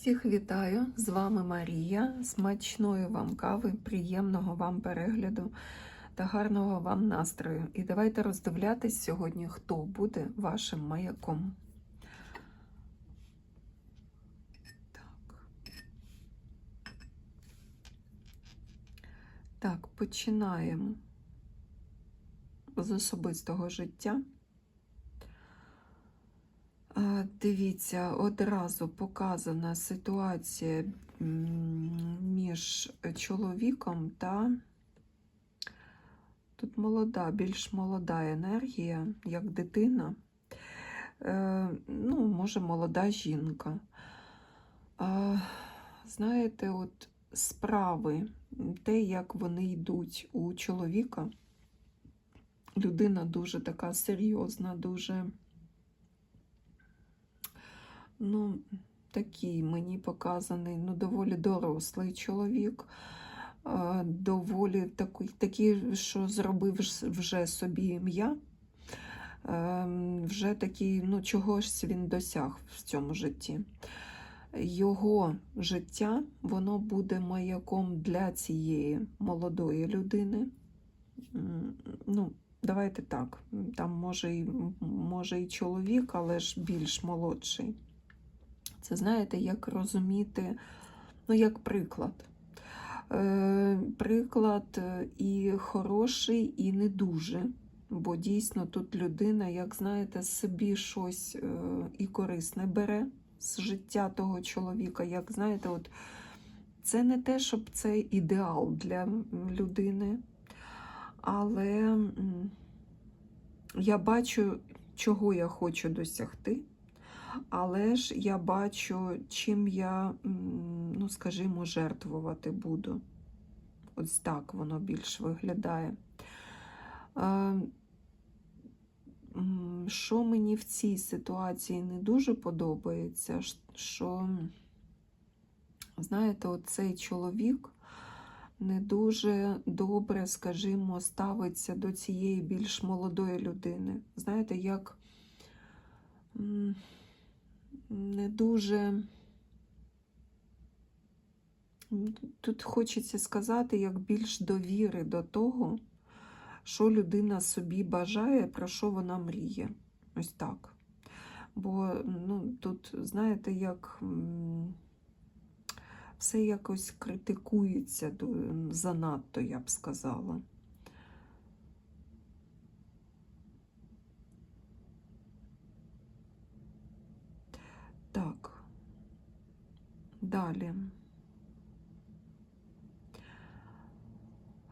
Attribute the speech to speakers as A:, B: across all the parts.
A: Всіх вітаю! З вами Марія. Смачної вам кави, приємного вам перегляду та гарного вам настрою. І давайте роздивлятись сьогодні, хто буде вашим маяком. Так, так починаємо з особистого життя. Дивіться, одразу показана ситуація між чоловіком та тут молода, більш молода енергія, як дитина, Е, ну, може, молода жінка. Знаєте, от справи, те, як вони йдуть у чоловіка, людина дуже така серйозна, дуже ну, такий мені показаний, ну, доволі дорослий чоловік, е, доволі такий, такий, що зробив вже собі ім'я. Е, Вже такий, ну, чогось він досяг в цьому житті. Його життя, воно буде маяком для цієї молодої людини. Ну, давайте так. Там може може і чоловік, але ж більш молодший. Це знаєте, як розуміти, ну, як приклад. Е, приклад е, і хороший, і не дуже. Бо дійсно тут людина, як знаєте, собі щось е, і корисне бере з життя того чоловіка. Як знаєте, от це не те, щоб це ідеал для людини, але я бачу, чого я хочу досягти. Але ж я бачу, чим я, ну, скажімо, жертвувати буду. Ось так воно більш виглядає. Е, Що мені в цій ситуації не дуже подобається, що, знаєте, оцей чоловік не дуже добре, скажімо, ставиться до цієї більш молодої людини. Знаєте, як не дуже. Тут хочеться сказати, як більш довіри до того, що людина собі бажає, про що вона мріє. Ось так. Бо ну, тут, знаєте, як все якось критикується занадто, я б сказала. Так. Далі.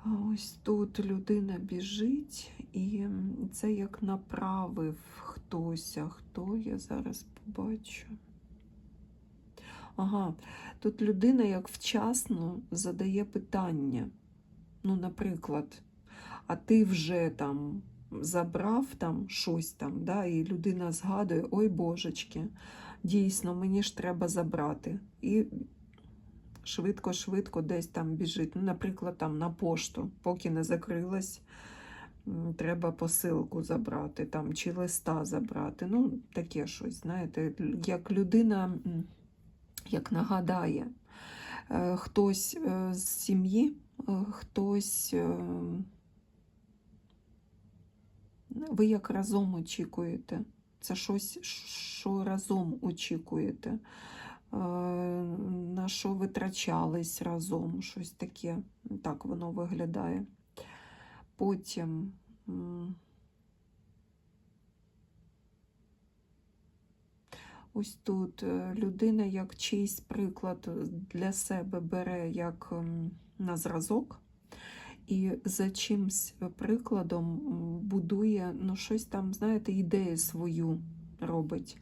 A: Ось тут людина біжить, і це як направив хтось, а хто я зараз побачу. Ага, тут людина як вчасно задає питання. Ну, наприклад, а ти вже там забрав там щось там, да, і людина згадує, ой божечки, дійсно, мені ж треба забрати. І швидко-швидко десь там біжить. Ну, наприклад, там на пошту, поки не закрилась, треба посилку забрати там, чи листа забрати. Ну, таке щось, знаєте, як людина як нагадає, е, хтось е, з сім'ї, е, хтось. Ви як разом очікуєте. Це щось, що разом очікуєте, е, на що витрачались разом, щось таке. Так воно виглядає. Потім. Ось тут е, людина як чийсь приклад для себе бере як на зразок, і за чимсь прикладом будує ну, щось там, знаєте, ідею свою робить.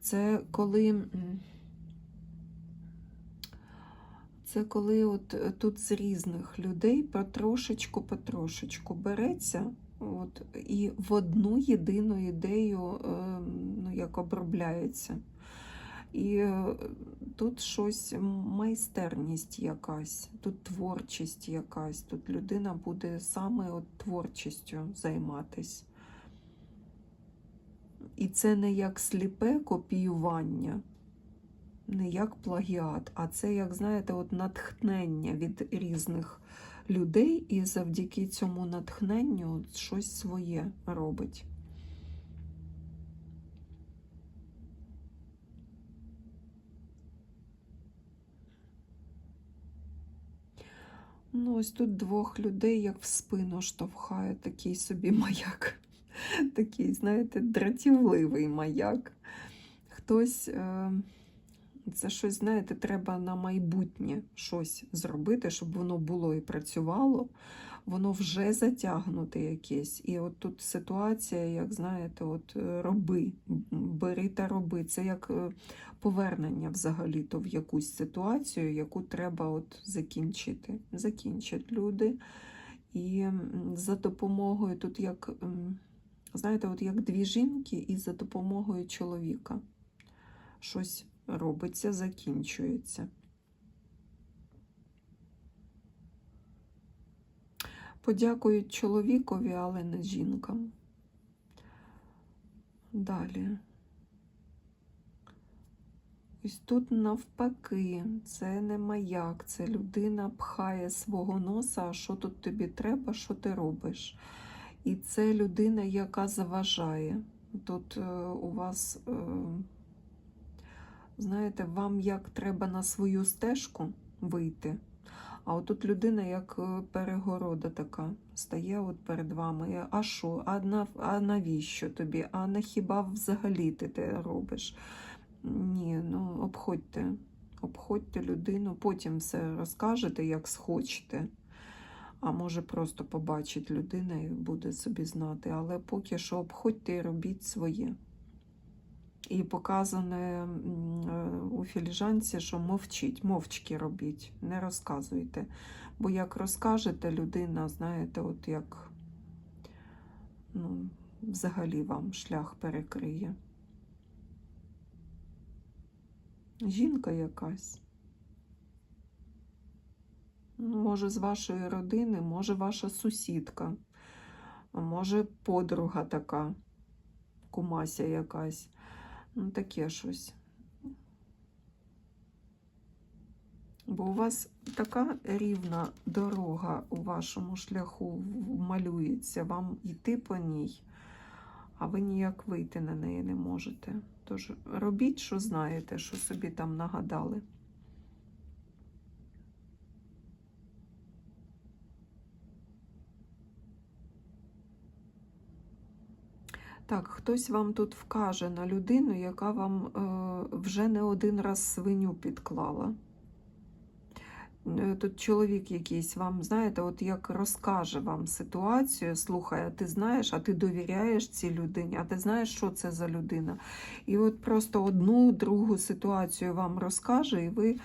A: Це коли. Це коли от е, тут з різних людей потрошечку потрошечку береться от, і в одну єдину ідею е, ну, як обробляється. І е, тут щось майстерність якась, тут творчість якась, тут людина буде саме от творчістю займатись. І це не як сліпе копіювання. не як плагіат, а це, як знаєте, от натхнення від різних людей, і завдяки цьому натхненню щось своє робить. Ну, ось тут двох людей, як в спину штовхає, такий собі маяк. Такий, знаєте, дратівливий маяк. Хтось, е, це щось, знаєте, треба на майбутнє щось зробити, щоб воно було і працювало. Воно вже затягнуте якесь. І от тут ситуація, як знаєте, от е, роби, бери та роби. Це як е, повернення взагалі-то в якусь ситуацію, яку треба от закінчити. Закінчать люди. І за допомогою тут як, знаєте, от як дві жінки, і за допомогою чоловіка щось робиться, закінчується. Подякують чоловікові, але не жінкам. Далі. Ось тут навпаки, це не маяк, це людина пхає свого носа, а що тут тобі треба, що ти робиш. І це людина, яка заважає. Тут е, у вас, е, знаєте, вам як треба на свою стежку вийти. А отут людина, як е, перегорода така, стає от перед вами. А що? А, на, а навіщо тобі? А на хіба взагалі ти те робиш? Ні, ну обходьте, обходьте людину, потім все розкажете, як схочете. А може просто побачить людина і буде собі знати. Але поки що обходьте і робіть своє. І показане е, у філіжанці, що мовчіть, мовчки робіть, не розказуйте. Бо як розкажете, людина, знаєте, от як ну, взагалі вам шлях перекриє. Жінка якась. Ну, Може, з вашої родини, може, ваша сусідка, може, подруга така, кумася якась. Ну, таке щось. Бо у вас така рівна дорога у вашому шляху малюється, вам йти по ній, а ви ніяк вийти на неї не можете. Тож робіть, що знаєте, що собі там нагадали. Так, хтось вам тут вкаже на людину, яка вам е, вже не один раз свиню підклала. Е, Тут чоловік якийсь вам, знаєте, от як розкаже вам ситуацію, слухай, ти знаєш, а ти довіряєш цій людині, а ти знаєш, що це за людина. І от просто одну другу ситуацію вам розкаже, і ви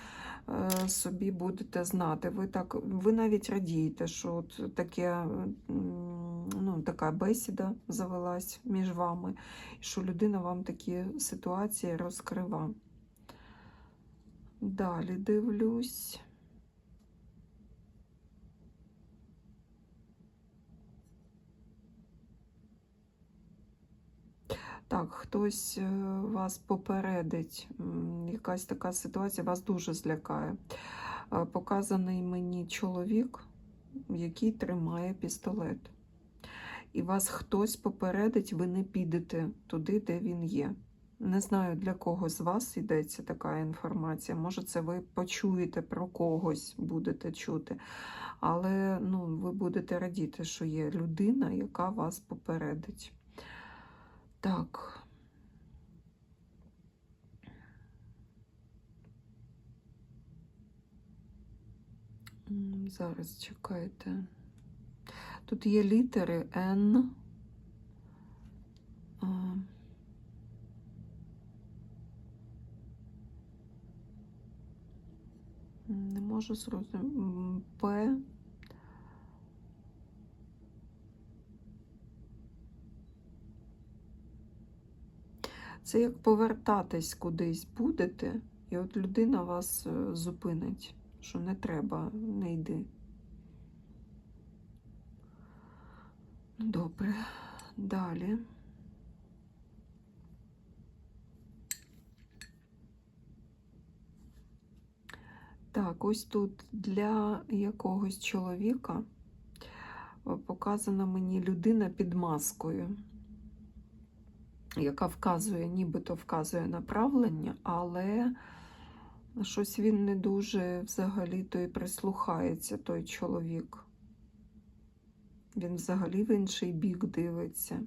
A: е, собі будете знати. Ви так, ви навіть радієте, що от таке, ну, така бесіда завелась між вами, що людина вам такі ситуації розкрива. Далі дивлюсь. Так, хтось е, вас попередить, якась така ситуація вас дуже злякає. Е, Показаний мені чоловік, який тримає пістолет. І вас хтось попередить, ви не підете туди, де він є. Не знаю, для кого з вас йдеться така інформація. Може, це ви почуєте про когось, будете чути. Але ну, ви будете радіти, що є людина, яка вас попередить. Так. Зараз чекайте. Тут є літери Н. Не можу зрозуміти. П. Це як повертатись кудись будете, і от людина вас е, зупинить, що не треба, не йди. Добре, далі. Так, ось тут для якогось чоловіка е, показана мені людина під маскою, яка вказує, нібито вказує направлення, але щось він не дуже взагалі-то і прислухається, той чоловік. Він взагалі в інший бік дивиться.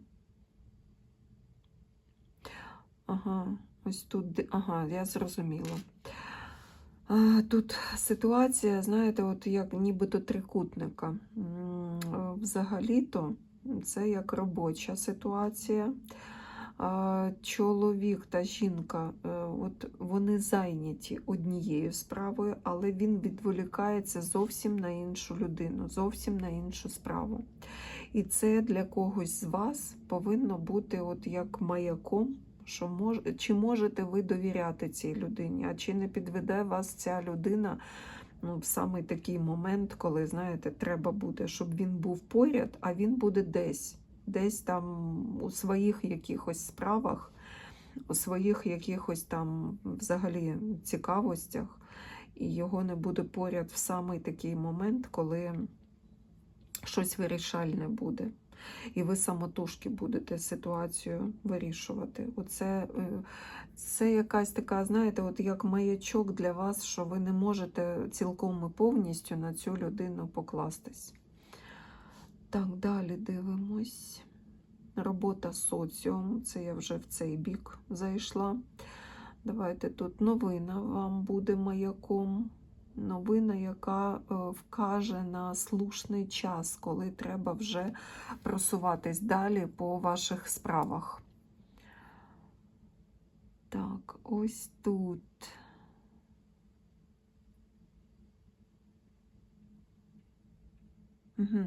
A: Ага, ось тут, ага, я зрозуміла. Тут ситуація, знаєте, от як нібито трикутника. Е, Взагалі-то це як робоча ситуація. Чоловік та жінка, е, от вони зайняті однією справою, але він відволікається зовсім на іншу людину, зовсім на іншу справу. І це для когось з вас повинно бути от як маяком, що мож... чи можете ви довіряти цій людині, а чи не підведе вас ця людина ну, в самий такий момент, коли, знаєте, треба буде, щоб він був поряд, а він буде десь, десь там у своїх якихось справах, у своїх якихось там взагалі цікавостях, і його не буде поряд в самий такий момент, коли щось вирішальне буде. І ви самотужки будете ситуацію вирішувати. Оце е, це якась така, знаєте, от як маячок для вас, що ви не можете цілком і повністю на цю людину покластись. Так, далі дивимось. Робота соціум. Це я вже в цей бік зайшла. Давайте тут новина вам буде маяком. Новина, яка е, вкаже на слушний час, коли треба вже просуватись далі по ваших справах. Так, ось тут. Угу.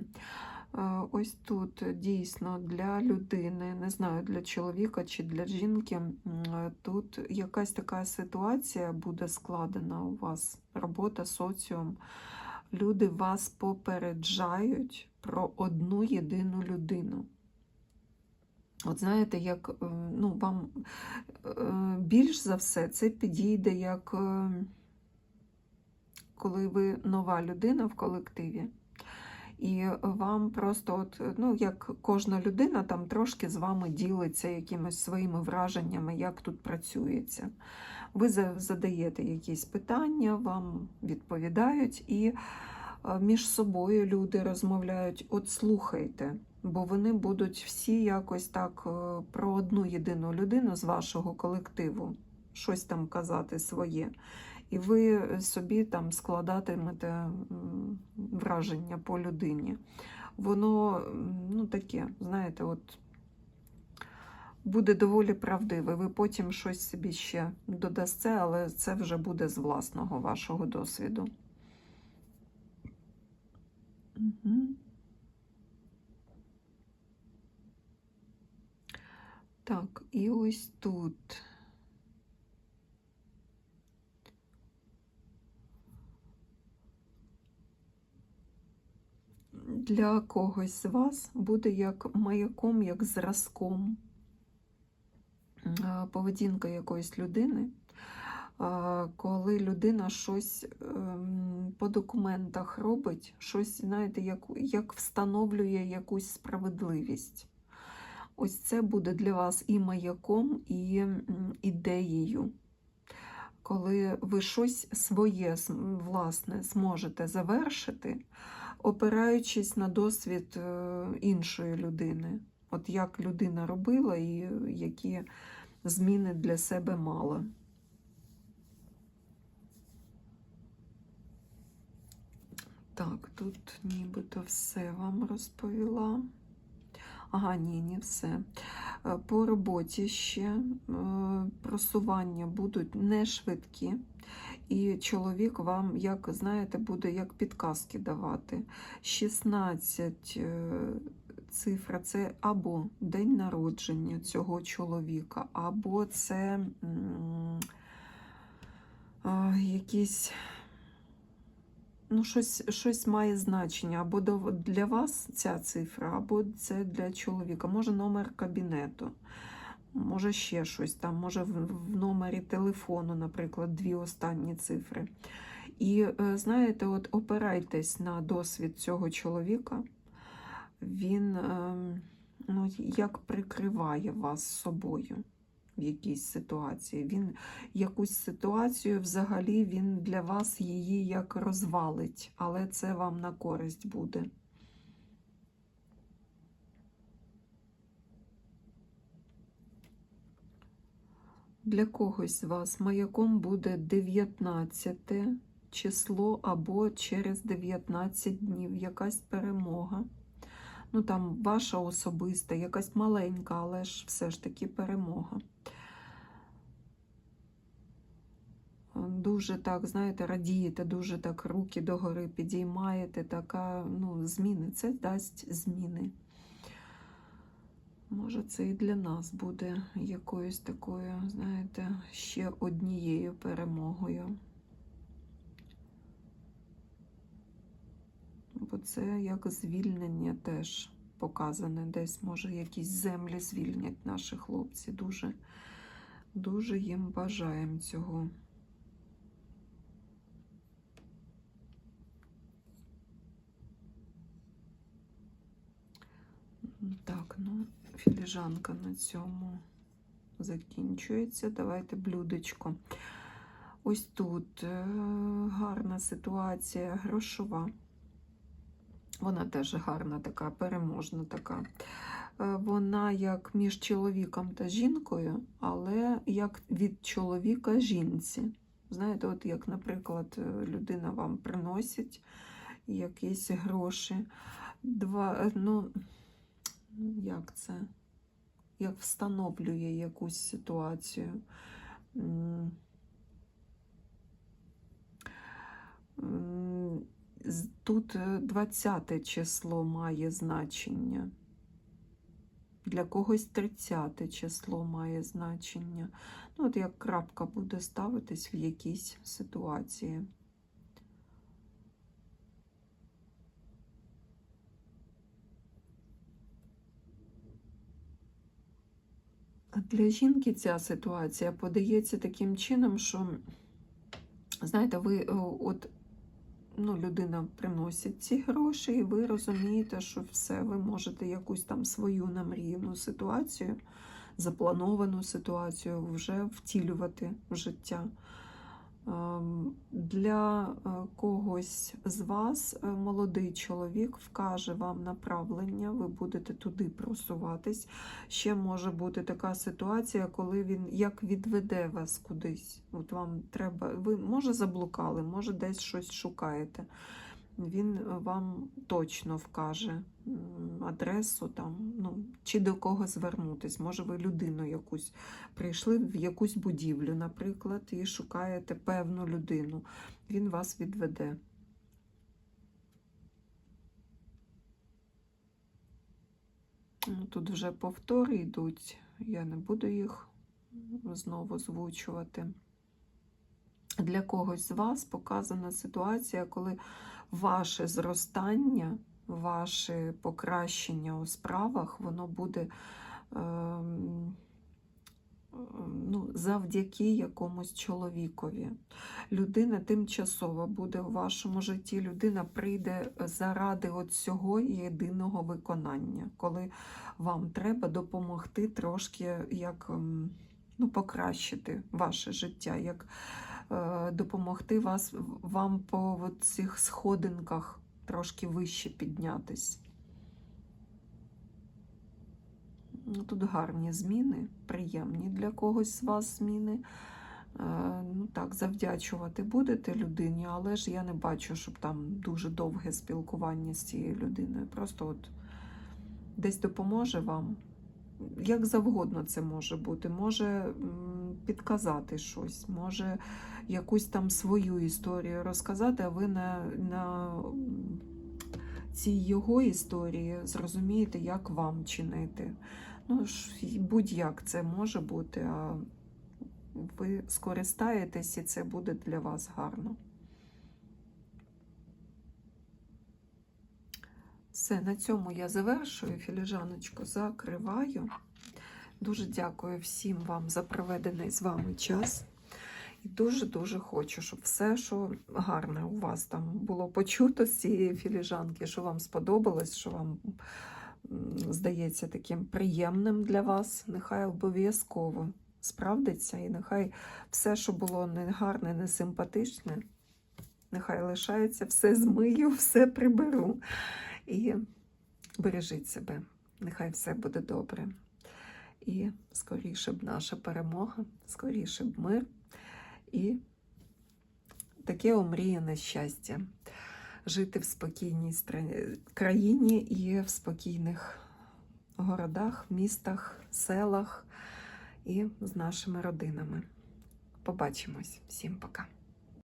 A: Ось тут дійсно для людини, не знаю, для чоловіка чи для жінки, е, тут якась така ситуація буде складена у вас, робота, соціум. Люди вас попереджають про одну єдину людину. От знаєте, як е, ну, вам е, більш за все це підійде, як е, коли ви нова людина в колективі. І вам просто, от, ну, як кожна людина там трошки з вами ділиться якимись своїми враженнями, як тут працюється. Ви задаєте якісь питання, вам відповідають, і е, між собою люди розмовляють, от слухайте, бо вони будуть всі якось так е, про одну єдину людину з вашого колективу щось там казати своє. І ви собі там складатимете враження по людині. Воно ну, таке, знаєте, от буде доволі правдиве. Ви потім щось собі ще додасте, але це вже буде з власного вашого досвіду. Угу. Так, і ось тут. Для когось з вас буде як маяком, як зразком а, поведінка якоїсь людини, коли людина щось ем, по документах робить, щось, знаєте, як, як встановлює якусь справедливість. Ось це буде для вас і маяком, і ідеєю. Коли ви щось своє власне зможете завершити, опираючись на досвід е, іншої людини. От як людина робила і які зміни для себе мала. Так, тут нібито все вам розповіла. Ага, ні, не все. Е, По роботі ще е, просування будуть не швидкі, і чоловік вам, як знаєте, буде як підказки давати. 16 е, цифра це або день народження цього чоловіка, або це якісь. Ну, щось, щось має значення. Або для вас ця цифра, або це для чоловіка. Може номер кабінету, може ще щось там, може в, номері телефону, наприклад, дві останні цифри. І е, знаєте, от опирайтесь на досвід цього чоловіка. Він ем, ну, як прикриває вас собою в якійсь ситуації. Він якусь ситуацію взагалі він для вас її як розвалить, але це вам на користь буде. Для когось з вас маяком буде 19 число або через 19 днів якась перемога. Ну, там ваша особиста, якась маленька, але ж все ж таки перемога. Дуже так, знаєте, радієте, дуже так руки догори підіймаєте, така, ну, зміни. Це дасть зміни. Може, це і для нас буде якоюсь такою, знаєте, ще однією перемогою. Бо це як звільнення теж показане. Десь, може, якісь землі звільнять наші хлопці. Дуже, дуже їм бажаємо цього. Так, ну, філіжанка на цьому закінчується. Давайте блюдечко. Ось тут е, гарна ситуація, грошова. Вона теж гарна, така, переможна така. Е, Вона як між чоловіком та жінкою, але як від чоловіка жінці. Знаєте, от як, наприклад, е, людина вам приносить якісь гроші. Два, ну, як це? Як встановлює якусь ситуацію. Тут 20 число має значення. Для когось 30 число має значення. Ну, от як крапка буде ставитись в якійсь ситуації. Для жінки ця ситуація подається таким чином, що, знаєте, ви от ну, людина приносить ці гроші, і ви розумієте, що все, ви можете якусь там свою намріяну ситуацію, заплановану ситуацію вже втілювати в життя. Ем, Для е, когось з вас е, молодий чоловік вкаже вам направлення, ви будете туди просуватись. Ще може бути така ситуація, коли він як відведе вас кудись. От вам треба, ви може заблукали, може десь щось шукаєте. Він вам точно вкаже адресу там, ну, чи до кого звернутись. Може, ви людину якусь прийшли в якусь будівлю, наприклад, і шукаєте певну людину. Він вас відведе. Ну, Тут вже повтори йдуть, я не буду їх знову озвучувати. Для когось з вас показана ситуація, коли ваше зростання, ваше покращення у справах, воно буде ем, ну, завдяки якомусь чоловікові. Людина тимчасово буде в вашому житті, людина прийде заради от цього єдиного виконання, коли вам треба допомогти трошки як ем, ну, покращити ваше життя, як допомогти вас, вам по цих сходинках трошки вище піднятись. Ну, Тут гарні зміни, приємні для когось з вас зміни. Е, Ну так, завдячувати будете людині, але ж я не бачу, щоб там дуже довге спілкування з цією людиною. Просто от десь допоможе вам. Як завгодно це може бути. Може підказати щось, може якусь там свою історію розказати, а ви на, на цій його історії зрозумієте, як вам чинити. Ну, будь-як це може бути, а ви скористаєтесь, і це буде для вас гарно. Все, на цьому я завершую філіжаночку, закриваю. Дуже дякую всім вам за проведений з вами час. І дуже-дуже хочу, щоб все, що гарне у вас там було почуто з цієї філіжанки, що вам сподобалось, що вам здається таким приємним для вас, нехай обов'язково справдиться, і нехай все, що було не гарне, не симпатичне, нехай лишається, все змию, все приберу. І бережіть себе, нехай все буде добре. І скоріше б наша перемога, скоріше б мир і таке омріяне щастя. Жити в спокійній країні і в спокійних городах, містах, селах і з нашими родинами. Побачимось. Всім пока.